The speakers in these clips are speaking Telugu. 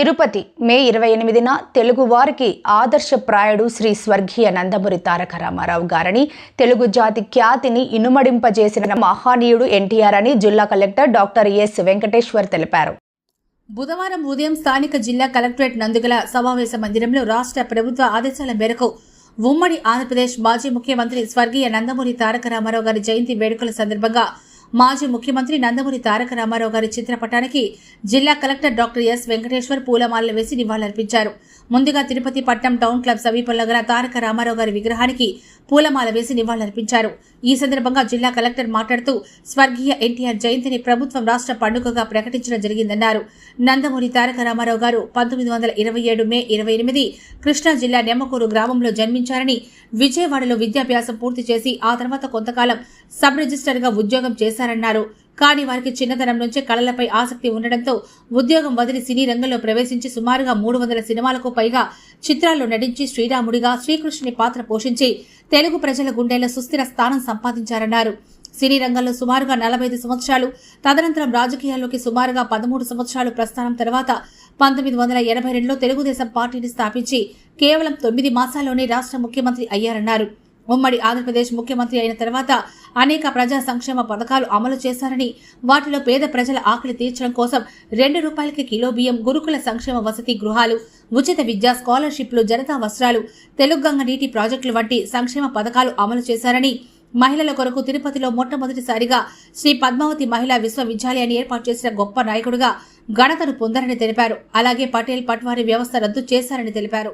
తిరుపతి మే ఇరవై ఎనిమిదిన తెలుగువారికి ఆదర్శప్రాయుడు శ్రీ స్వర్గీయ నందమూరి తారక రామారావు గారని తెలుగు జాతి ఖ్యాతిని ఇనుమడింపజేసిన మహానీయుడు ఎన్టీఆర్ అని జిల్లా కలెక్టర్ డాక్టర్ ఎస్ వెంకటేశ్వర్ తెలిపారు. బుధవారం ఉదయం స్థానిక జిల్లా కలెక్టరేట్ నందుగల సమావేశ మందిరంలో రాష్ట్ర ప్రభుత్వ ఆదేశాల మేరకు ఉమ్మడి ఆంధ్రప్రదేశ్ మాజీ ముఖ్యమంత్రి స్వర్గీయ నందమూరి తారక రామారావు గారి జయంతి వేడుకల సందర్భంగా మాజీ ముఖ్యమంత్రి నందమూరి తారక రామారావు గారి చిత్రపటానికి జిల్లా కలెక్టర్ డాక్టర్ ఎస్ వెంకటేశ్వర్ పూలమాలలు వేసి నివాళులర్పించారు. ముందుగా తిరుపతి పట్నం టౌన్ క్లబ్ సమీపంలో గల తారక రామారావు గారి విగ్రహానికి పూలమాల వేసి నివాళులర్పించారు. ఈ సందర్భంగా జిల్లా కలెక్టర్ మాట్లాడుతూ స్వర్గీయ ఎన్టీఆర్ జయంతిని ప్రభుత్వం రాష్ట్ర పండుగగా ప్రకటించడం జరిగిందన్నారు. నందమూరి తారక రామారావు గారు పంతొమ్మిది వందల ఇరవై ఏడు మే ఇరవై ఎనిమిది కృష్ణా జిల్లా నెమ్మకూరు గ్రామంలో జన్మించారని విజయవాడలో విద్యాభ్యాసం పూర్తి చేసి ఆ తర్వాత కొంతకాలం సబ్ రిజిస్టర్గా ఉద్యోగం చేశారన్నారు. కానీ వారికి చిన్నతనం నుంచే కళలపై ఆసక్తి ఉండడంతో ఉద్యోగం వదిలి సినీ రంగంలో ప్రవేశించి సుమారుగా మూడు వందల సినిమాలకు పైగా చిత్రాల్లో నటించి శ్రీరాముడిగా శ్రీకృష్ణుని పాత్ర పోషించి తెలుగు ప్రజల గుండెల్లో సుస్థిర స్థానం సంపాదించారన్నారు. సినీ రంగంలో సుమారుగా నలభై ఐదు సంవత్సరాలు తదనంతరం రాజకీయాల్లోకి సుమారుగా పదమూడు సంవత్సరాలు ప్రస్థానం తర్వాత పంతొమ్మిది వందల ఎనభై రెండులో తెలుగుదేశం పార్టీని స్థాపించి కేవలం తొమ్మిది మాసాల్లోనే రాష్ట్ర ముఖ్యమంత్రి అయ్యారన్నారు. ఉమ్మడి ఆంధ్రప్రదేశ్ ముఖ్యమంత్రి అయిన తర్వాత అనేక ప్రజా సంక్షేమ పథకాలు అమలు చేశారని వాటిలో పేద ప్రజల ఆకలి తీర్చడం కోసం రెండు రూపాయలకి కిలో బియ్యం గురుకుల సంక్షేమ వసతి గృహాలు ఉచిత విద్యా స్కాలర్షిప్లు జనతా వస్త్రాలు తెలుగంగ నీటి ప్రాజెక్టులు వంటి సంక్షేమ పథకాలు అమలు చేశారని మహిళల కొరకు తిరుపతిలో మొట్టమొదటిసారిగా శ్రీ పద్మావతి మహిళా విశ్వవిద్యాలయాన్ని ఏర్పాటు చేసిన గొప్ప నాయకుడిగా ఘనతను పొందారని తెలిపారు. అలాగే పటేల్ పట్వారీ వ్యవస్థ రద్దు చేశారని తెలిపారు.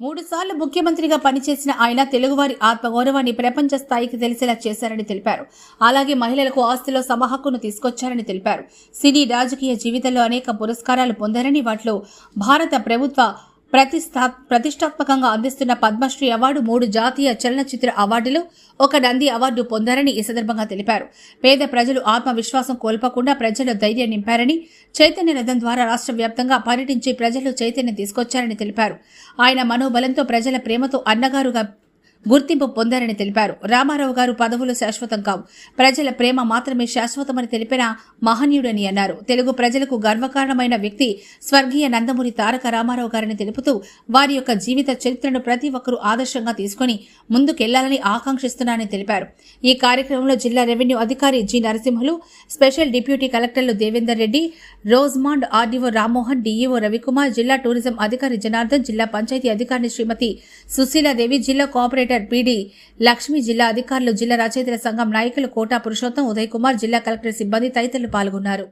మూడుసార్లు ముఖ్యమంత్రిగా పనిచేసిన ఆయన తెలుగువారి ఆత్మగౌరవాన్ని ప్రపంచ స్థాయికి తెలిసేలా చేశారని తెలిపారు. అలాగే మహిళలకు ఆస్తిలో సమహక్కును తీసుకొచ్చారని తెలిపారు. సినీ రాజకీయ జీవితంలో అనేక పురస్కారాలు పొందారని వాటిలో భారత ప్రభుత్వ ప్రతిష్టా ప్రతిష్టాత్మకంగా అందిస్తున్న పద్మశ్రీ అవార్డు మూడు జాతీయ చలనచిత్ర అవార్డులు ఒక నంది అవార్డు పొందారని ఈ సందర్భంగా తెలిపారు. పేద ప్రజలు ఆత్మవిశ్వాసం కోల్పోకుండా ప్రజలు ధైర్యం నింపారని చైతన్య రథం ద్వారా రాష్ట్ర వ్యాప్తంగా పర్యటించి ప్రజలు చైతన్యం తీసుకొచ్చారని తెలిపారు. ఆయన మనోబలంతో ప్రజల ప్రేమతో అన్నగారుగా గుర్తింపు పొందారని తెలిపారు. రామారావు గారు పదవులు శాశ్వతం కావు. ప్రజల ప్రేమ మాత్రమే శాశ్వతమని తెలిపిన మహనీయుడని అన్నారు. తెలుగు ప్రజలకు గర్వకారణమైన వ్యక్తి స్వర్గీయ నందమూరి తారక రామారావు గారిని తెలుపుతూ వారి యొక్క జీవిత చరిత్రను ప్రతి ఒక్కరూ ఆదర్శంగా తీసుకుని ముందుకెళ్ళాలని ఆకాంక్షిస్తున్నానని తెలిపారు. ఈ కార్యక్రమంలో జిల్లా రెవెన్యూ అధికారి జి. నరసింహులు స్పెషల్ డిప్యూటీ కలెక్టర్లు Devender Reddy Rosemond RDO Rammohan DEO Ravikumar జిల్లా టూరిజం అధికారి జనార్దన్ జిల్లా పంచాయతీ అధికారిని శ్రీమతి సుశీలాదేవి జిల్లా కోఆపరేటర్ పీడీ లక్ష్మి జిల్లా అధికారులు జిల్లా రచయితల సంఘం నాయకులు కోటా పురుషోత్తం ఉదయ్ కుమార్ జిల్లా కలెక్టర్ సిబ్బంది తదితరులు పాల్గొన్నారు.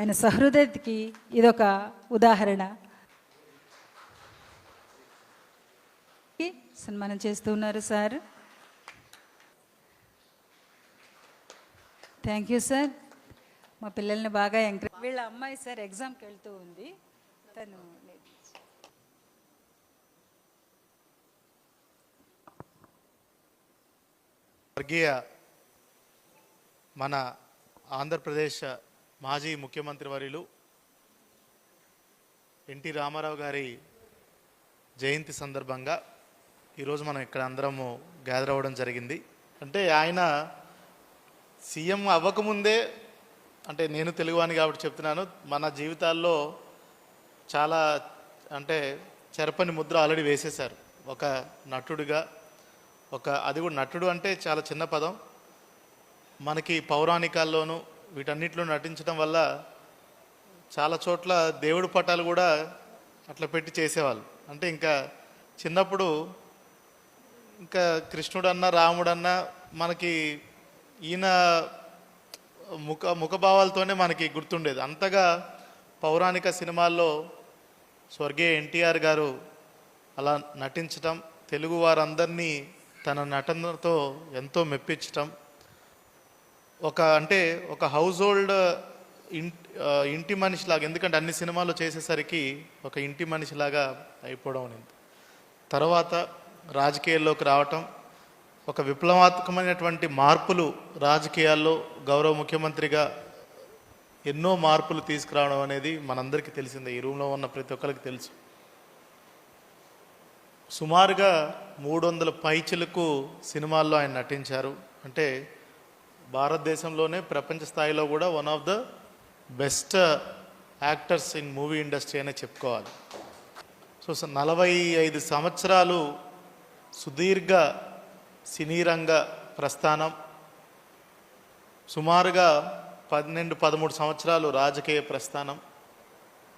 ఆయన సహృదయకి ఇదొక ఉదాహరణ. సన్మానం చేస్తూ ఉన్నారు సార్. Thank you sir. మా పిల్లల్ని బాగా ఎంకరేజ్ వీళ్ళ అమ్మాయి సార్ ఎగ్జామ్కి వెళ్తూ ఉంది. తను స్వర్గీయ మన ఆంధ్రప్రదేశ్ మాజీ ముఖ్యమంత్రి వర్యులు ఎన్టీ రామారావు గారి జయంతి సందర్భంగా ఈరోజు మనం ఇక్కడ అందరము గ్యాదర్ అవ్వడం జరిగింది. అంటే ఆయన సీఎం అవ్వకముందే అంటే నేను తెలుగువాని కాబట్టి చెప్తున్నాను మన జీవితాల్లో చాలా అంటే చెరపని ముద్ర ఆల్రెడీ వేసేశారు. ఒక నటుడిగా ఒక అది కూడా నటుడు అంటే చాలా చిన్న పదం. మనకి పౌరాణికాల్లోనూ వీటన్నిటిలో నటించడం వల్ల చాలా చోట్ల దేవుడు పటాలు కూడా అట్లా పెట్టి చేసేవాళ్ళు. అంటే ఇంకా చిన్నప్పుడు ఇంకా కృష్ణుడన్నా రాముడన్నా మనకి ఈయన ముఖ ముఖభావాలతోనే మనకి గుర్తుండేది. అంతగా పౌరాణిక సినిమాల్లో స్వర్గీయ ఎన్టీఆర్ గారు అలా నటించటం తెలుగు వారందరినీ తన నటనతో ఎంతో మెప్పించటం. ఒక అంటే ఒక హౌస్ హోల్డ్ ఇంటి మనిషిలాగా ఎందుకంటే అన్ని సినిమాలు చేసేసరికి ఒక ఇంటి మనిషిలాగా అయిపోవడం అనేది. తర్వాత రాజకీయాల్లోకి రావటం ఒక విప్లవాత్మకమైనటువంటి మార్పులు రాజకీయాల్లో గౌరవ ముఖ్యమంత్రిగా ఎన్నో మార్పులు తీసుకురావడం అనేది మనందరికీ తెలిసిందే ఈ రూమ్లో ఉన్న ప్రతి ఒక్కరికి తెలుసు. సుమారుగా మూడు వందల పైచిలకు సినిమాల్లో ఆయన నటించారు. అంటే భారతదేశంలోనే ప్రపంచ స్థాయిలో కూడా one of the best actors in movie industry అనే చెప్పుకోవాలి. సో నలభై ఐదు సంవత్సరాలు సుదీర్ఘ సినీ రంగ ప్రస్థానం. సుమారుగా పన్నెండు పదమూడు సంవత్సరాలు రాజకీయ ప్రస్థానం.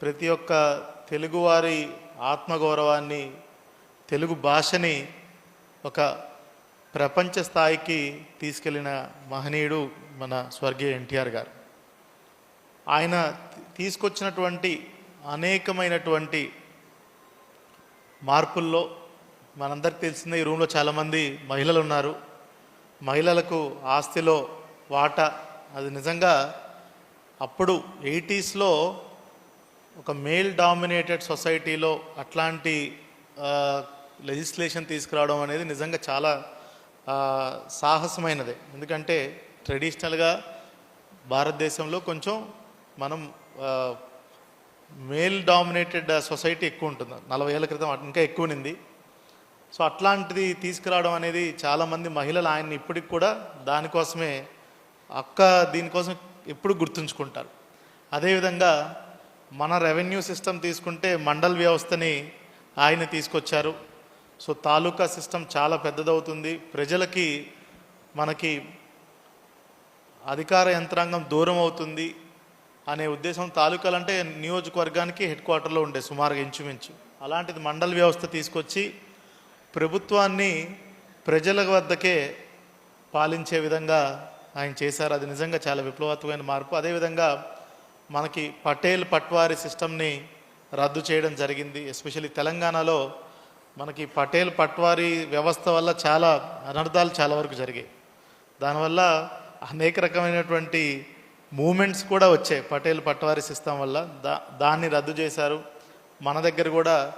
ప్రతి ఒక్క తెలుగువారి ఆత్మగౌరవాన్ని తెలుగు భాషని ఒక ప్రపంచ స్థాయికి తీసుకెళ్ళిన మహనీయుడు మన స్వర్గీయ ఎన్టీఆర్ గారు. ఆయన తీసుకొచ్చినటువంటి అనేకమైనటువంటి మార్పుల్లో మనందరికి తెలిసిందే ఈ రూమ్లో చాలామంది మహిళలు ఉన్నారు. మహిళలకు ఆస్తిలో వాటా అది నిజంగా అప్పుడు ఎయిటీస్లో ఒక మేల్ డామినేటెడ్ సొసైటీలో అట్లాంటి లెజిస్లేషన్ తీసుకురావడం అనేది నిజంగా చాలా సాహసమైనది సాహసమైనదే. ఎందుకంటే ట్రెడిషనల్గా భారతదేశంలో కొంచెం మనం మేల్ డామినేటెడ్ సొసైటీ ఎక్కువ ఉంటుంది. నలభై ఏళ్ళ క్రితం ఇంకా ఎక్కువ ఉంది సో అట్లాంటిది తీసుకురావడం అనేది చాలామంది మహిళలు ఆయన్ని ఇప్పటికి కూడా దానికోసమే అక్క దీనికోసం ఎప్పుడు గుర్తుంచుకుంటారు. అదేవిధంగా మన రెవెన్యూ సిస్టమ్ తీసుకుంటే మండల్ వ్యవస్థని ఆయన తీసుకొచ్చారు. సో తాలూకా సిస్టమ్ చాలా పెద్దదవుతుంది. ప్రజలకి మనకి అధికార యంత్రాంగం దూరం అవుతుంది అనే ఉద్దేశం తాలూకాలు అంటే నియోజకవర్గానికి హెడ్ క్వార్టర్లో ఉండే సుమారుగా ఇంచుమించు. అలాంటిది మండల వ్యవస్థ తీసుకొచ్చి ప్రభుత్వాన్ని ప్రజల వద్దకే పాలించే విధంగా ఆయన చేశారు. అది నిజంగా చాలా విప్లవాత్మకమైన మార్పు. అదేవిధంగా మనకి పటేల్ పట్వారి సిస్టమ్ని రద్దు చేయడం జరిగింది. ఎస్పెషల్లీ తెలంగాణలో మనకి పటేల్ పట్వారీ వ్యవస్థ వల్ల చాలా అనర్థాలు చాలా వరకు జరిగాయి. దానివల్ల అనేక రకమైనటువంటి మూమెంట్స్ కూడా వచ్చాయి పటేల్ పట్వారీ సిస్టమ్ వల్ల. దా దాన్ని రద్దు చేశారు. మన దగ్గర కూడా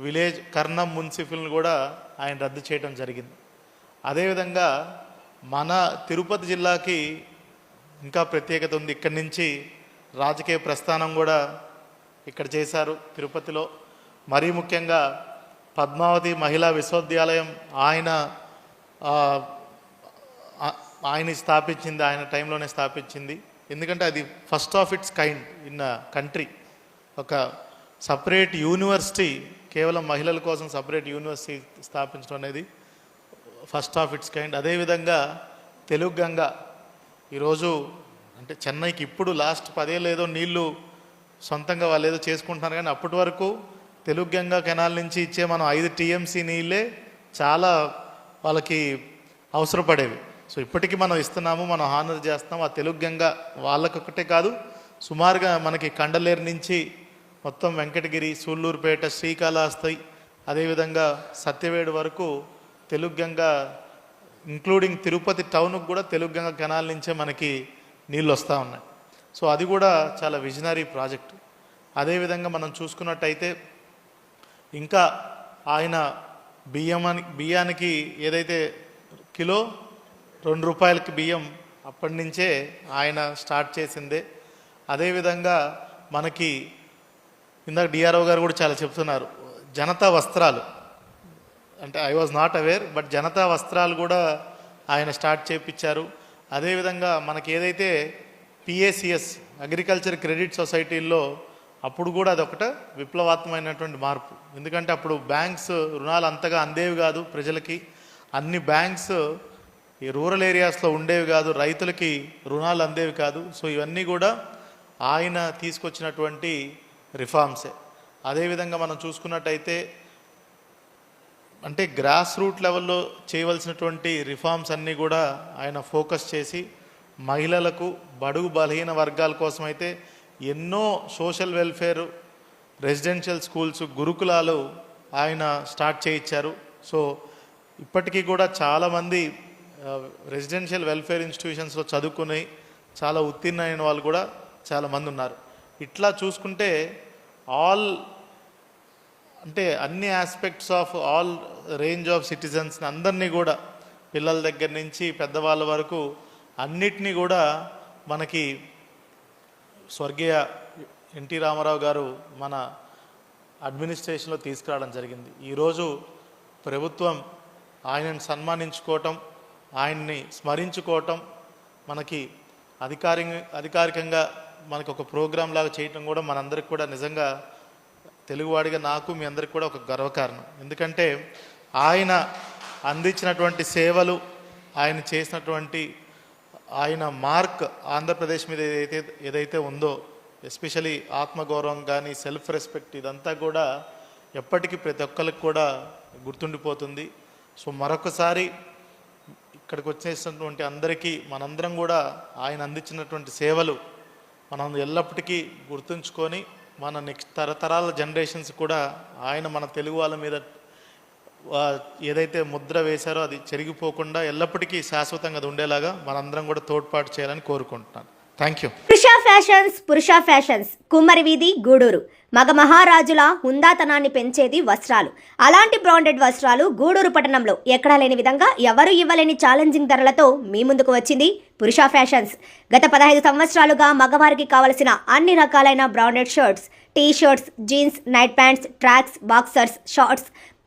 విలేజ్ కర్ణం మున్సిపల్ని కూడా ఆయన రద్దు చేయడం జరిగింది. అదేవిధంగా మన తిరుపతి జిల్లాకి ఇంకా ప్రత్యేకత ఉంది. ఇక్కడి నుంచి రాజకీయ ప్రస్థానం కూడా ఇక్కడ చేశారు తిరుపతిలో. మరీ ముఖ్యంగా పద్మావతి మహిళా విశ్వవిద్యాలయం ఆయన ఆయన స్థాపించింది ఆయన టైంలోనే స్థాపించింది. ఎందుకంటే అది first of its kind in country. ఒక సపరేట్ యూనివర్సిటీ కేవలం మహిళల కోసం సపరేట్ యూనివర్సిటీ స్థాపించడం అనేది ఫస్ట్ ఆఫ్ ఇట్స్ కైండ్. అదేవిధంగా తెలుగు గంగ ఈరోజు అంటే చెన్నైకి ఇప్పుడు లాస్ట్ పదేళ్ళు ఏదో నీళ్ళు సొంతంగా వాళ్ళు ఏదో చేసుకుంటున్నారు కానీ అప్పటి వరకు తెలుగు గంగా కెనాల్ నుంచి ఇచ్చే మనం ఐదు టీఎంసీ నీళ్ళే చాలా వాళ్ళకి అవసరపడేవి. సో ఇప్పటికీ మనం ఇస్తున్నాము మనం హానర్ చేస్తున్నాము. ఆ తెలుగు గంగ వాళ్ళకొకటే కాదు సుమారుగా మనకి కండలేరు నుంచి మొత్తం వెంకటగిరి సూళ్ళూరుపేట శ్రీకాళహస్తి అదేవిధంగా సత్యవేడు వరకు తెలుగు గంగ ఇంక్లూడింగ్ తిరుపతి టౌన్కి కూడా తెలుగు గంగ కెనాల్ నుంచే మనకి నీళ్ళు వస్తూ ఉన్నాయి. సో అది కూడా చాలా విజనరీ ప్రాజెక్ట్. అదేవిధంగా మనం చూసుకున్నట్టయితే ఇంకా ఆయన బియ్యం బియ్యానికి ఏదైతే కిలో రెండు రూపాయలకి బియ్యం అప్పటి నుంచే ఆయన స్టార్ట్ చేసిందే. అదేవిధంగా మనకి ఇందాక డిఆర్ఓ గారు కూడా చాలా చెప్తున్నారు జనతా వస్త్రాలు. అంటే I was not aware but Janata వస్త్రాలు కూడా ఆయన స్టార్ట్ చేయించారు అదేవిధంగా మనకి ఏదైతే పిఏసిఎస్ అగ్రికల్చర్ క్రెడిట్ సొసైటీల్లో అప్పుడు కూడా అదొకట విప్లవాత్మకమైనటువంటి మార్పు. ఎందుకంటే అప్పుడు బ్యాంక్స్ రుణాలు అంతగా అందేవి కాదు ప్రజలకి. అన్ని బ్యాంక్స్ ఈ రూరల్ ఏరియాస్లో ఉండేవి కాదు రైతులకి రుణాలు అందేవి కాదు. సో ఇవన్నీ కూడా ఆయన తీసుకొచ్చినటువంటి రిఫార్మ్సే. అదేవిధంగా మనం చూసుకున్నట్టయితే అంటే గ్రాస్ రూట్ లెవెల్లో చేయవలసినటువంటి రిఫార్మ్స్ అన్నీ కూడా ఆయన ఫోకస్ చేసి మహిళలకు బడుగు బలహీన వర్గాల కోసం అయితే ఎన్నో సోషల్ వెల్ఫేర్ రెసిడెన్షియల్ స్కూల్స్ గురుకులాలు ఆయన స్టార్ట్ చేయించారు. సో ఇప్పటికీ కూడా చాలామంది రెసిడెన్షియల్ వెల్ఫేర్ ఇన్స్టిట్యూషన్స్లో చదువుకుని చాలా ఉత్తీర్ణ అయిన వాళ్ళు కూడా చాలామంది ఉన్నారు. ఇట్లా చూసుకుంటే ఆల్ అంటే అన్ని aspects of all range of సిటిజన్స్ని అందరినీ కూడా పిల్లల దగ్గర నుంచి పెద్దవాళ్ళ వరకు అన్నిటినీ కూడా మనకి స్వర్గీయ ఎన్టీ రామారావు గారు మన అడ్మినిస్ట్రేషన్లో తీసుకురావడం జరిగింది. ఈరోజు ప్రభుత్వం ఆయనను సన్మానించుకోవటం ఆయన్ని స్మరించుకోవటం మనకి అధికారి అధికారికంగా మనకు ఒక ప్రోగ్రామ్ లాగా చేయటం కూడా మనందరికి కూడా నిజంగా తెలుగువాడిగా నాకు మీ అందరికి కూడా ఒక గర్వకారణం. ఎందుకంటే ఆయన అందించినటువంటి సేవలు ఆయన చేసినటువంటి ఆయన మార్క్ ఆంధ్రప్రదేశ్ మీద ఏదైతే ఏదైతే ఉందో ఎస్పెషలీ ఆత్మగౌరవం కానీ సెల్ఫ్ రెస్పెక్ట్ ఇదంతా కూడా ఎప్పటికీ ప్రతి ఒక్కరికి కూడా గుర్తుండిపోతుంది. సో మరొకసారి ఇక్కడికి వచ్చేసినటువంటి అందరికీ మనందరం కూడా ఆయన అందించినటువంటి సేవలు మనం ఎల్లప్పటికీ గుర్తుంచుకొని మన నెక్స్ట్ తరతరాల జనరేషన్స్ కూడా ఆయన మన తెలుగు వాళ్ళ మీద ఏదైతే ముద్ర వేశారో అది చెరిగిపోకుండా ఎల్లప్పటికీ శాశ్వతంగా ఉండేలాగా మనందరం కూడా తోడ్పాటు చేయాలని కోరుకుంటున్నాను. Thank you Purusha fashions Purusha fashions. Kummari Veedhi Gudur. మగ మహారాజుల హుందాతనాన్ని పెంచేది వస్త్రాలు. అలాంటి బ్రాండెడ్ వస్త్రాలు గూడూరు పట్టణంలో ఎక్కడా లేని విధంగా ఎవరు ఇవ్వలేని ఛాలెంజింగ్ ధరలతో మీ ముందుకు వచ్చింది పురుష ఫ్యాషన్స్. గత పదహైదు సంవత్సరాలుగా మగవారికి కావలసిన అన్ని రకాలైన branded shirts T shirts jeans night pants tracks boxers shorts